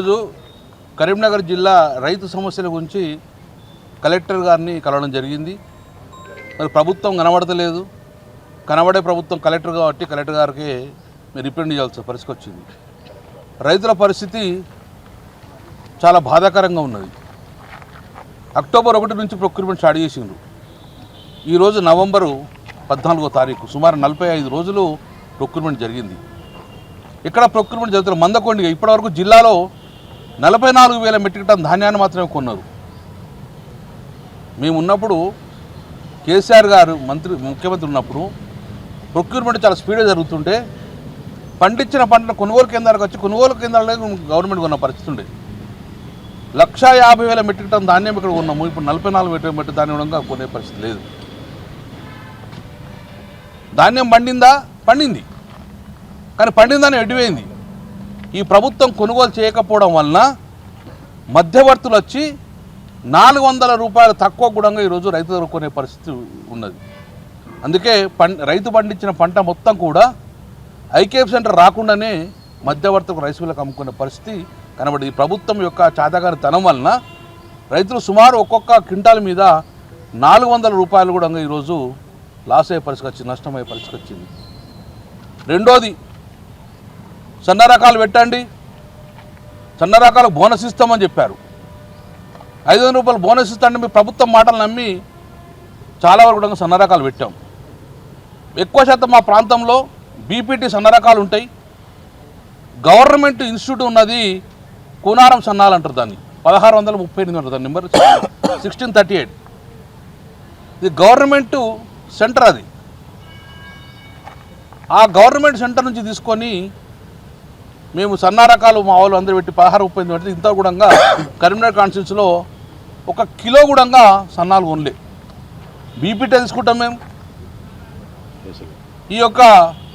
ఈరోజు కరీంనగర్ జిల్లా రైతు సమస్యల గురించి కలెక్టర్ గారిని కలవడం జరిగింది. మరి ప్రభుత్వం కనబడతలేదు. కనబడే ప్రభుత్వం కలెక్టర్ కాబట్టి కలెక్టర్ గారికి మీరు రిప్రజెంట్ చేయాల్సిన పరిస్థితి వచ్చింది. రైతుల పరిస్థితి చాలా బాధాకరంగా ఉన్నది. అక్టోబర్ ఒకటి నుంచి ప్రొక్యూర్మెంట్ స్టార్ట్ చేసిండ్రు. ఈరోజు నవంబరు పద్నాలుగో తారీఖు సుమారు నలభై ఐదు రోజులు ప్రొక్యూర్మెంట్ జరిగింది. ఇక్కడ ప్రొక్యూర్మెంట్ జరుగుతున్న మందకొండిగా ఇప్పటివరకు జిల్లాలో నలభై నాలుగు వేల మెట్రిక్ టన్ ధాన్యాన్ని మాత్రమే కొన్నారు. మేమున్నప్పుడు కేసీఆర్ గారు మంత్రి ముఖ్యమంత్రి ఉన్నప్పుడు ప్రొక్యూర్మెంట్ చాలా స్పీడ్గా జరుగుతుంటే పండించిన పంటను కొనుగోలు కేంద్రాలకు వచ్చి కొనుగోలు కేంద్రాలకు గవర్నమెంట్ కొన్న పరిస్థితి ఉండే. లక్షా యాభై వేల మెట్రిక్ టన్ ధాన్యం ఇక్కడ ఉన్నాము ఇప్పుడు నలభై నాలుగు మెట్రిక్ మెట్రిక్ ధాన్యం ఉండగా కొనే పరిస్థితి లేదు. ధాన్యం పండిందా? పండింది. కానీ పండిందని ఎడిపోయింది ఈ ప్రభుత్వం కొనుగోలు చేయకపోవడం వలన మధ్యవర్తులు వచ్చి నాలుగు వందల రూపాయలు తక్కువ గుణంగా ఈరోజు రైతు దగ్గర కొనే పరిస్థితి ఉన్నది. అందుకే పం రైతు పండించిన పంట మొత్తం కూడా ఐకేఎఫ్ సెంటర్ రాకుండానే మధ్యవర్తకు రైస్ అమ్ముకునే పరిస్థితి కనబడింది. ఈ ప్రభుత్వం యొక్క చాతగాని తనం వలన రైతులు సుమారు ఒక్కొక్క క్వింటాల్ మీద నాలుగు వందల రూపాయలు కూడా ఈరోజు లాస్ అయ్యే పరిస్థితి వచ్చింది నష్టమయ్యే పరిస్థితి వచ్చింది. రెండోది సన్న రకాలు పెట్టండి. సన్న రకాలకు బోనస్ ఇస్తామని చెప్పారు. ఐదు వందల రూపాయలు బోనస్ ఇస్తాంటే మీ ప్రభుత్వం మాటలు నమ్మి చాలా వరకు కూడా సన్న రకాలు పెట్టాం. ఎక్కువ శాతం మా ప్రాంతంలో బీపీటీ సన్న రకాలు ఉంటాయి. గవర్నమెంట్ ఇన్స్టిట్యూట్ ఉన్నది కూనారం సన్నాలు అంటారు దాన్ని. పదహారు వందల ముప్పై ఎనిమిది ఉంటుంది దాని నెంబర్. Sixteen thirty eight. ఇది గవర్నమెంట్ సెంటర్ అది. ఆ గవర్నమెంట్ సెంటర్ నుంచి తీసుకొని మేము సన్న రకాలు మా వాళ్ళు అందరూ పెట్టి పదహారు ముప్పై ఎనిమిది పెడితే ఇంత కూడా కరీంనగర్ కాన్స్టిట్యూన్సీలో ఒక కిలో కూడా సన్నాలు కొనలే. బీపీటీ తీసుకుంటాం మేము. ఈ యొక్క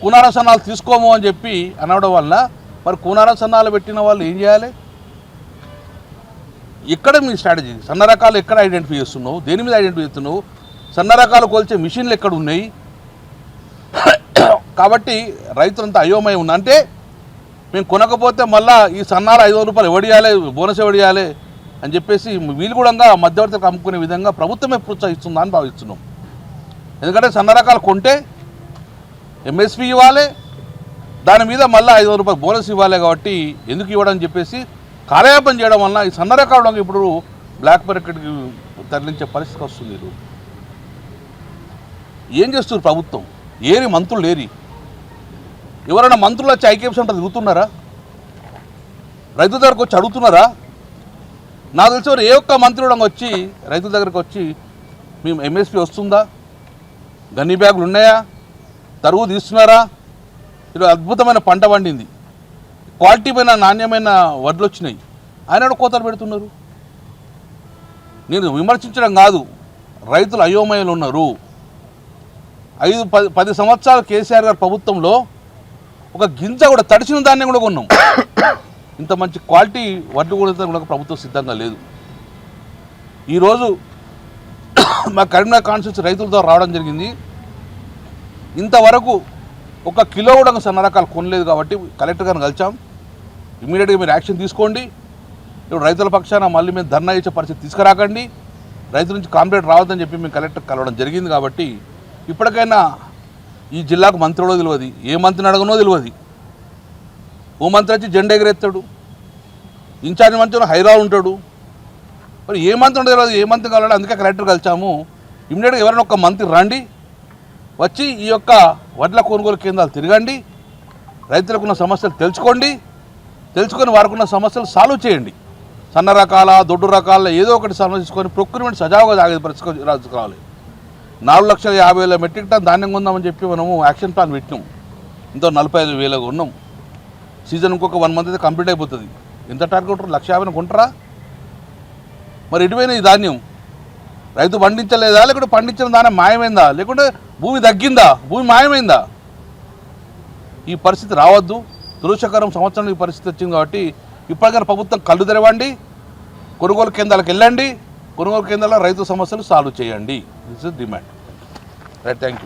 కూనార సన్నాలు తీసుకోము అని చెప్పి అనవడం వల్ల మరి కూనార సన్నాలు పెట్టిన వాళ్ళు ఏం చేయాలి? ఎక్కడ మీ స్ట్రాటజీ? సన్న రకాలు ఎక్కడ ఐడెంటిఫై చేస్తున్నావు? దేని మీద ఐడెంటిఫై చేస్తున్నావు? సన్న రకాలు కొలిచే మిషన్లు ఎక్కడ ఉన్నాయి? కాబట్టి రైతులంతా అయోమయం ఉంది అంటే మేము కొనకపోతే మళ్ళా ఈ సన్నాలు ఐదు వందల రూపాయలు ఎవడియాలి బోనస్ ఎవడియాలి అని చెప్పేసి వీళ్ళు కూడా మధ్యవర్తులకు అమ్ముకునే విధంగా ప్రభుత్వమే ప్రోత్సహిస్తుందా అని భావిస్తున్నాం. ఎందుకంటే సన్న రకాలు కొంటే ఎంఎస్పి ఇవ్వాలి దాని మీద మళ్ళీ ఐదు రూపాయలు బోనస్ ఇవ్వాలి కాబట్టి ఎందుకు ఇవ్వడం అని చెప్పేసి కార్యాపం చేయడం వల్ల ఈ సన్న రకాలు ఇప్పుడు బ్లాక్ మార్కెట్కి తరలించే పరిస్థితి వస్తుంది ఏం చేస్తున్నారు ప్రభుత్వం? ఏరి మంత్రులు ఏరి ఎవరైనా మంత్రులు వచ్చి ఐకేఎఫ్ సెంటర్ తిరుగుతున్నారా? రైతు దగ్గరకు వచ్చి అడుగుతున్నారా? నాకు తెలిసిన ఏ ఒక్క మంత్రి కూడా వచ్చి రైతుల దగ్గరకు వచ్చి మేము ఎంఎస్పి వస్తుందా? గన్ని బ్యాగులు ఉన్నాయా? తరువు తీస్తున్నారా? ఇలా అద్భుతమైన పంట పండింది. క్వాలిటీ పైన నాణ్యమైన వడ్లు వచ్చినాయి. ఆయన కూడా కోతలు పెడుతున్నారు? నేను విమర్శించడం కాదు రైతులు అయోమయంలో ఉన్నారు. ఐదు పది పది సంవత్సరాలు కేసీఆర్ గారి ప్రభుత్వంలో ఒక గింజ కూడా తడిచిన ధాన్యం కూడా కొన్నాం. ఇంత మంచి క్వాలిటీ వడ్లు కూడా కూడా ప్రభుత్వం సిద్ధంగా లేదు. ఈరోజు మా కరీంనగర్ కాన్స్టిట్యూన్సీ రైతులతో రావడం జరిగింది. ఇంతవరకు ఒక కిలో కూడా సన్న రకాలు కొనలేదు కాబట్టి కలెక్టర్ గారిని కలిచాం. ఇమీడియట్గా మీరు యాక్షన్ తీసుకోండి. ఇప్పుడు రైతుల పక్షాన మళ్ళీ మేము ధర్నా ఇచ్చే పరిస్థితి తీసుకురాకండి. రైతుల నుంచి కాంప్లైంట్ రావద్దని చెప్పి మేము కలెక్టర్ కలవడం జరిగింది కాబట్టి ఇప్పటికైనా ఈ జిల్లాకు మంత్రుడో తెలియదు ఏ మంత్రిని అడగనో తెలియదు ఓ మంత్రి వచ్చి జెండా ఎగరేస్తాడు ఇన్ఛార్జ్ మంత్రి హైరా ఉంటాడు. మరి ఏ మంత్రి ఉండదు తెలియదు ఏ మంత్రి కలవాలి అందుకే కలెక్టర్ కలిసాము ఇమ్మీడియట్గా ఎవరైనా ఒక మంత్రి రండి. వచ్చి ఈ యొక్క వడ్ల కొనుగోలు కేంద్రాలు తిరగండి. రైతులకు ఉన్న సమస్యలు తెలుసుకోండి. తెలుసుకొని వారికి ఉన్న సమస్యలు సాల్వ్ చేయండి. సన్న రకాల దొడ్డు రకాల ఏదో ఒకటి సమస్యకొని ప్రొక్యూర్మెంట్ సజావుగా సాగే పరిస్థితి రావాలి. నాలుగు లక్షల యాభై వేల మెట్రిక్ టన్ ధాన్యం కొందామని చెప్పి మనము యాక్షన్ ప్లాన్ పెట్టినాం. ఇంతో నలభై ఐదు వేలకు ఉన్నాం సీజన్ ఇంకొక వన్ మంత్ అయితే కంప్లీట్ అయిపోతుంది. ఎంత టార్గెట్ లక్ష యాభైన కొంటారా? మరి ఎటువైన ఈ ధాన్యం రైతు పండించలేదా? లేకుంటే పండించిన దాని మాయమైందా? లేకుంటే భూమి తగ్గిందా? భూమి మాయమైందా? ఈ పరిస్థితి రావద్దు. దురుషకరం సంవత్సరం ఈ పరిస్థితి వచ్చింది కాబట్టి ఇప్పటికైనా ప్రభుత్వం కళ్ళు తెరవండి. కొనుగోలు కేంద్రాలకు వెళ్ళండి. కొనుగోలు కేంద్రాల రైతు సమస్యలు సాల్వ్ చేయండి. This is demand right thank you